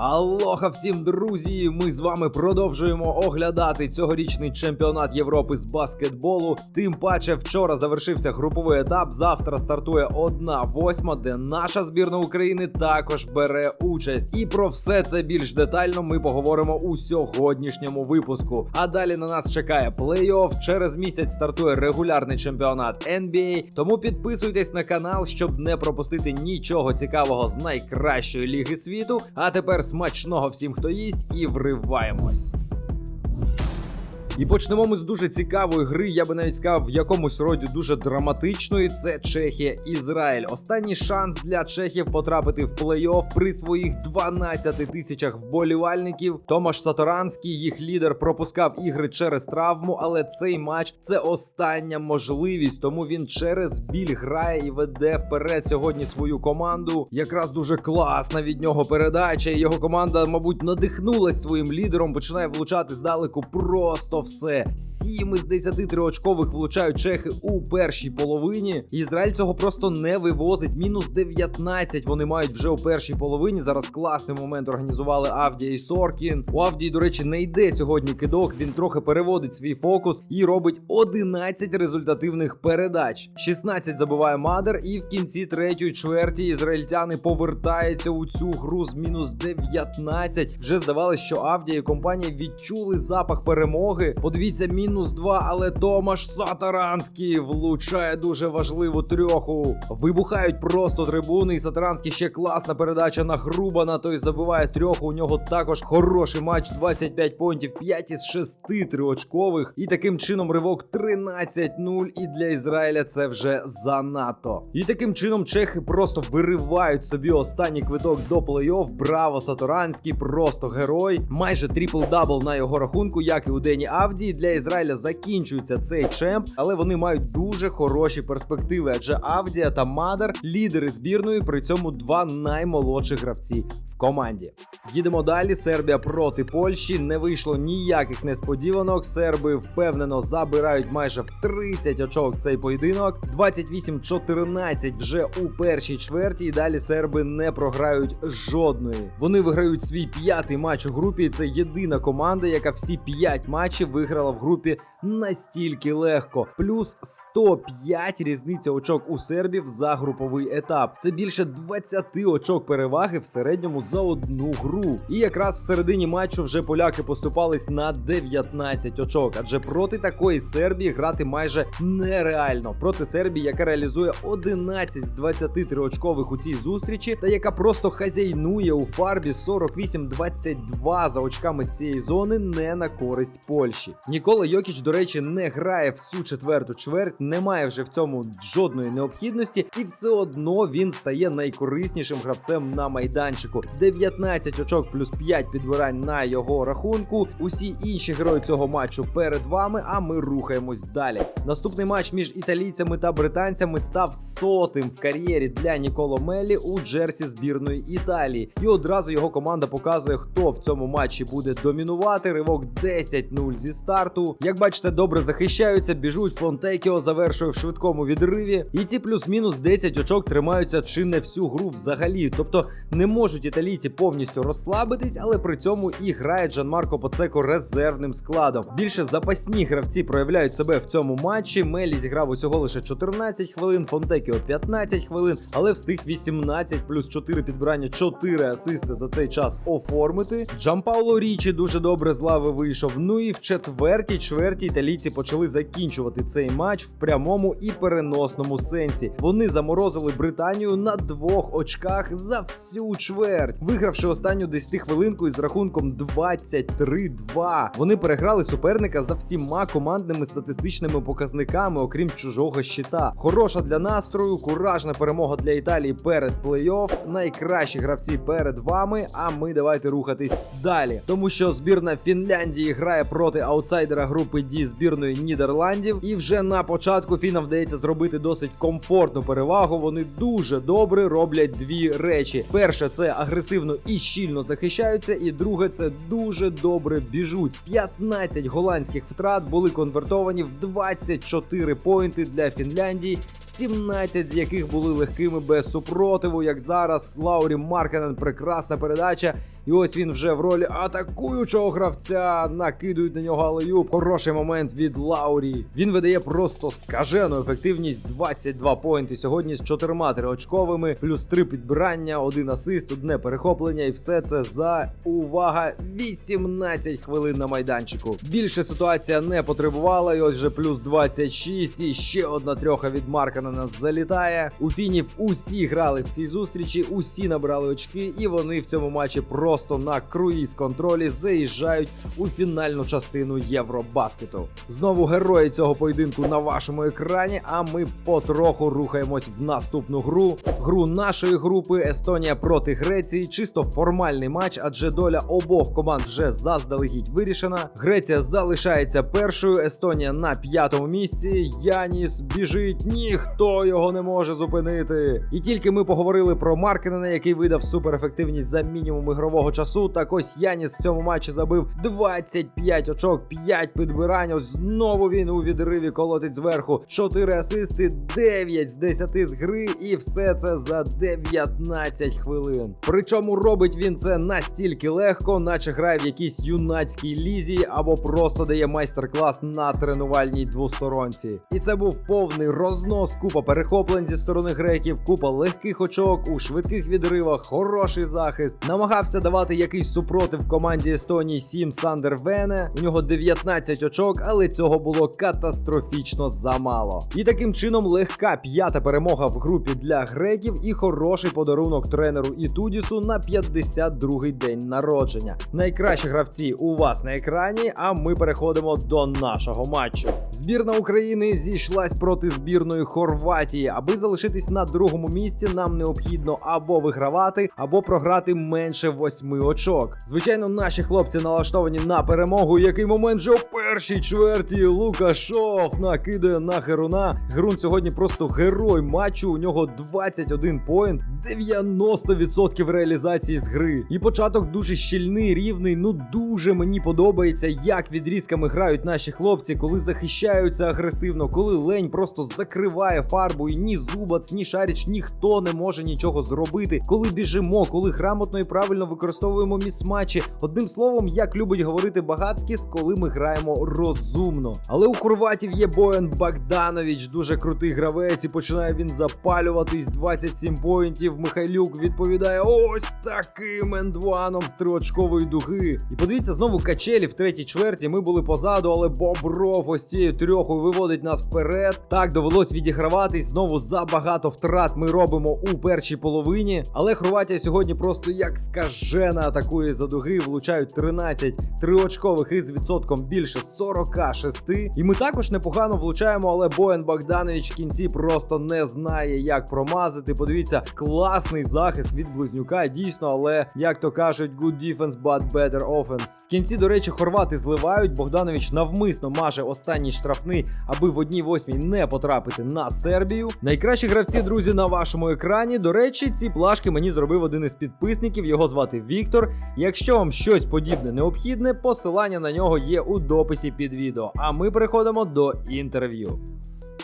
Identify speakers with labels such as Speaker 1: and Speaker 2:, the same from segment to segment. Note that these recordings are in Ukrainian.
Speaker 1: Алоха всім друзі! Ми з вами продовжуємо оглядати цьогорічний чемпіонат Європи з баскетболу. Тим паче, вчора завершився груповий етап. Завтра стартує одна восьма, де наша збірна України також бере участь. І про все це більш детально ми поговоримо у сьогоднішньому випуску. А далі на нас чекає плей-офф. Через місяць стартує регулярний чемпіонат NBA. Тому підписуйтесь на канал, щоб не пропустити нічого цікавого з найкращої ліги світу. А тепер смачного всім, хто їсть, і вриваємось. І почнемо ми з дуже цікавої гри. Я би навіть сказав, в якомусь роді дуже драматичної. Це Чехія Ізраїль. Останній шанс для чехів потрапити в плей-офф при своїх 12 тисячах вболівальників. Томаш Саторанський, їх лідер, пропускав ігри через травму, але цей матч це остання можливість, тому він через біль грає і веде вперед сьогодні свою команду. Якраз дуже класна від нього передача. Його команда, мабуть, надихнулась своїм лідером. Починає влучати здалеку просто все. 7 із 10 триочкових влучають чехи у першій половині. Ізраїль цього просто не вивозить. Мінус 19 вони мають вже у першій половині. Зараз класний момент організували Авдія і Соркін. У Авдії, до речі, не йде сьогодні кидок. Він трохи переводить свій фокус і робить 11 результативних передач. 16 забиває Мадер, і в кінці третьої чверті ізраїльтяни повертаються у цю гру з мінус 19. Вже здавалось, що Авдія і компанія відчули запах перемоги. Подивіться, мінус 2, але Томаш Сатаранський влучає дуже важливу трьоху. Вибухають просто трибуни. І Сатаранський ще класна передача на Грубана. Той забиває трьоху. У нього також хороший матч. 25 понтів, 5 із 6 триочкових. І таким чином ривок 13-0. І для Ізраїля це вже занадто. І таким чином чехи просто виривають собі останній квиток до плей-офф. Браво, Саторанський, просто герой. Майже трипл-дабл на його рахунку, як і у Дені Авдії. Для Ізраїля закінчується цей чемп, але вони мають дуже хороші перспективи. Адже Авдія та Мадер лідери збірної, при цьому два наймолодших гравці в команді. Їдемо далі. Сербія проти Польщі. Не вийшло ніяких несподіванок. Серби впевнено забирають майже в 30 очок цей поєдинок. 28-14 вже у першій чверті. І далі серби не програють жодної. Вони виграють свій п'ятий матч у групі. Це єдина команда, яка всі п'ять матчів виграла в групі настільки легко. Плюс 105 різниця очок у сербів за груповий етап. Це більше 20 очок переваги в середньому за одну гру. І якраз в середині матчу вже поляки поступались на 19 очок. Адже проти такої Сербії грати майже нереально. Проти Сербії, яка реалізує 11 з 23 очкових у цій зустрічі, та яка просто хазяйнує у фарбі 48-22 за очками з цієї зони, не на користь Польщі. Нікола Йокіч, до речі, не грає всю четверту чверть, немає вже в цьому жодної необхідності, і все одно він стає найкориснішим гравцем на майданчику. 19 очок плюс 5 підбирань на його рахунку. Усі інші герої цього матчу перед вами. А ми рухаємось далі. Наступний матч між італійцями та британцями став сотим в кар'єрі для Ніколо Мелі у Джерсі збірної Італії. І одразу його команда показує, хто в цьому матчі буде домінувати. Ривок 10-0 зі старту. Як бачите, добре захищаються, біжуть Фонтекіо, завершує в швидкому відриві. І ці плюс-мінус 10 очок тримаються чи не всю гру взагалі. Тобто не можуть італійці повністю розслабитись, але при цьому і грає Джанмарко Поцеко резервним складом. Більше запасні гравці проявляють себе в цьому матчі. Мелі зіграв усього лише 14 хвилин, Фонтекіо 15 хвилин, але встиг 18 плюс 4 підбирання, 4 асисти за цей час оформити. Джампауло Річі дуже добре з лави вийшов. Ну і в четвертій чверті італійці почали закінчувати цей матч в прямому і переносному сенсі. Вони заморозили Британію на двох очках за всю чверть, вигравши останню 10 хвилинку із рахунком 23-2. Вони переграли суперника за всіма командними статистичними показниками, окрім чужого щита. Хороша для настрою, куражна перемога для Італії перед плей-офф. Найкращі гравці перед вами. А ми давайте рухатись далі, тому що збірна Фінляндії грає проти аутсайдера групи D збірної Нідерландів. І вже на початку Фіна вдається зробити досить комфортну перевагу. Вони дуже добре роблять дві речі: перше це агресивно і щільно захищаються, і друге це дуже добре біжуть. 15 голландських втрат були конвертовані в 24 поінти для Фінляндії. 17 з яких були легкими без супротиву. Як зараз Лаурі Марканен, прекрасна передача. І ось він вже в ролі атакуючого гравця. Накидують на нього алеюб. Хороший момент від Лаурі. Він видає просто скажену ефективність 22 поінти сьогодні з чотирма триочковими, плюс три підбирання, один асист, одне перехоплення, і все це за увага 18 хвилин на майданчику. Більше ситуація не потребувала. І ось вже плюс 26. І ще одна трьоха від Марка на нас залітає. У фінів усі грали в цій зустрічі, усі набрали очки, і вони в цьому матчі просто на круїз контролі заїжджають у фінальну частину Євробаскету. Знову герої цього поєдинку на вашому екрані. А ми потроху рухаємось в наступну гру. Гру нашої групи Естонія проти Греції. Чисто формальний матч, адже доля обох команд вже заздалегідь вирішена. Греція залишається першою. Естонія на п'ятому місці. Яніс біжить, ніхто його не може зупинити. І тільки ми поговорили про Маркенена, який видав суперефективність за мінімум ігрового часу. Так ось Яніс в цьому матчі забив 25 очок, 5 підбирань. Ось знову він у відриві колотить зверху. 4 асисти, 9 з 10 з гри, і все це за 19 хвилин. Причому робить він це настільки легко, наче грає в якійсь юнацькій лізі, або просто дає майстер-клас на тренувальній двосторонці. І це був повний рознос, купа перехоплень зі сторони греків, купа легких очок у швидких відривах, хороший захист. Намагався давати якийсь супротив команді Естонії Сім Сандер Вене. У нього 19 очок, але цього було катастрофічно замало. І таким чином легка п'ята перемога в групі для греків і хороший подарунок тренеру Ітудісу на 52-й день народження. Найкращі гравці у вас на екрані. А ми переходимо до нашого матчу. Збірна України зійшлась проти збірної Хорватії. Аби залишитись на другому місці, нам необхідно або вигравати, або програти менше восьми очок. Звичайно, наші хлопці налаштовані на перемогу. Який момент вже у першій чверті Лукашов накидає на Геруна. Герун сьогодні просто герой матчу. У нього 21 поінт, 90% реалізації з гри. І початок дуже щільний, рівний. Ну дуже мені подобається, як відрізками грають наші хлопці, коли захищаються агресивно, коли лень просто закриває фарбу, і ні зубац, ні шаріч, ніхто не може нічого зробити. Коли біжимо, коли грамотно і правильно використовуємо місматчі. Одним словом, як любить говорити Багацькіс, коли ми граємо розумно. Але у хорватів є Боян Богданович, дуже крутий гравець, і починає він запалюватись. 27 поінтів. Михайлюк відповідає ось таким ендваном з триочкової дуги. І подивіться, знову качелі в третій чверті. Ми були позаду, але Бобров ось цією трьохою виводить нас вперед. Так довелось відіграватись. Знову забагато втрат ми робимо у першій половині. Але Хорватія сьогодні просто як скажена атакує за дуги, влучають 13 триочкових із відсотком більше 46. І ми також непогано влучаємо, але Боян Богданович в кінці просто не знає, як промазати. Подивіться, класний захист від близнюка, дійсно, але як то кажуть, good defense, but better offense. В кінці, до речі, хорвати зливають. Богданович навмисно маже останній штрафний, аби в одній восьмій не потрапити на Сербію. Найкращі гравці, друзі, на вашому екрані. До речі, ці плашки мені зробив один із підписників. Його звати Віктор. Якщо вам щось подібне необхідне, посилання на нього є у дописі під відео. А ми переходимо до інтерв'ю.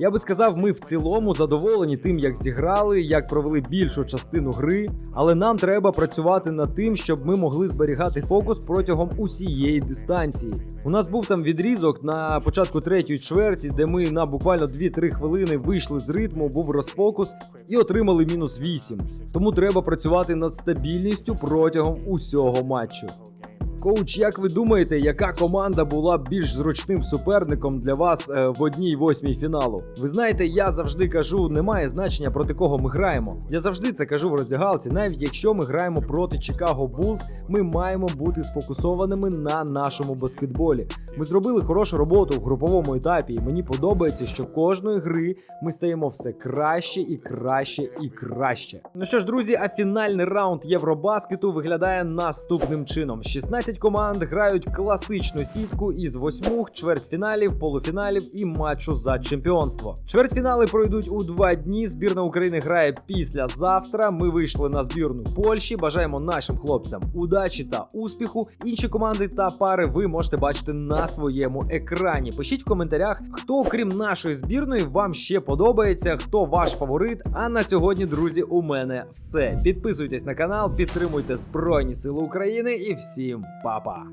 Speaker 1: Я би сказав, ми в цілому задоволені тим, як зіграли, як провели більшу частину гри, але нам треба працювати над тим, щоб ми могли зберігати фокус протягом усієї дистанції. У нас був там відрізок на початку третьої чверті, де ми на буквально 2-3 хвилини вийшли з ритму, був розфокус і отримали мінус 8. Тому треба працювати над стабільністю протягом усього матчу. Коуч, як ви думаєте, яка команда була б більш зручним суперником для вас е, в одній восьмій фіналу? Ви знаєте, я завжди кажу, немає значення проти кого ми граємо. Я завжди це кажу в роздягалці. Навіть якщо ми граємо проти Чикаго Булз, ми маємо бути сфокусованими на нашому баскетболі. Ми зробили хорошу роботу в груповому етапі, і мені подобається, що кожної гри ми стаємо все краще і краще і краще. Ну що ж, друзі, а фінальний раунд Євробаскету виглядає наступним чином: 16 10 команд грають класичну сітку із восьмох чвертьфіналів, полуфіналів і матчу за чемпіонство. Чвертьфінали пройдуть у два дні. Збірна України грає післязавтра. Ми вийшли на збірну Польщі. Бажаємо нашим хлопцям удачі та успіху. Інші команди та пари ви можете бачити на своєму екрані. Пишіть в коментарях, хто крім нашої збірної вам ще подобається, хто ваш фаворит. А на сьогодні, друзі, у мене все. Підписуйтесь на канал, підтримуйте Збройні Сили України і всім 爸爸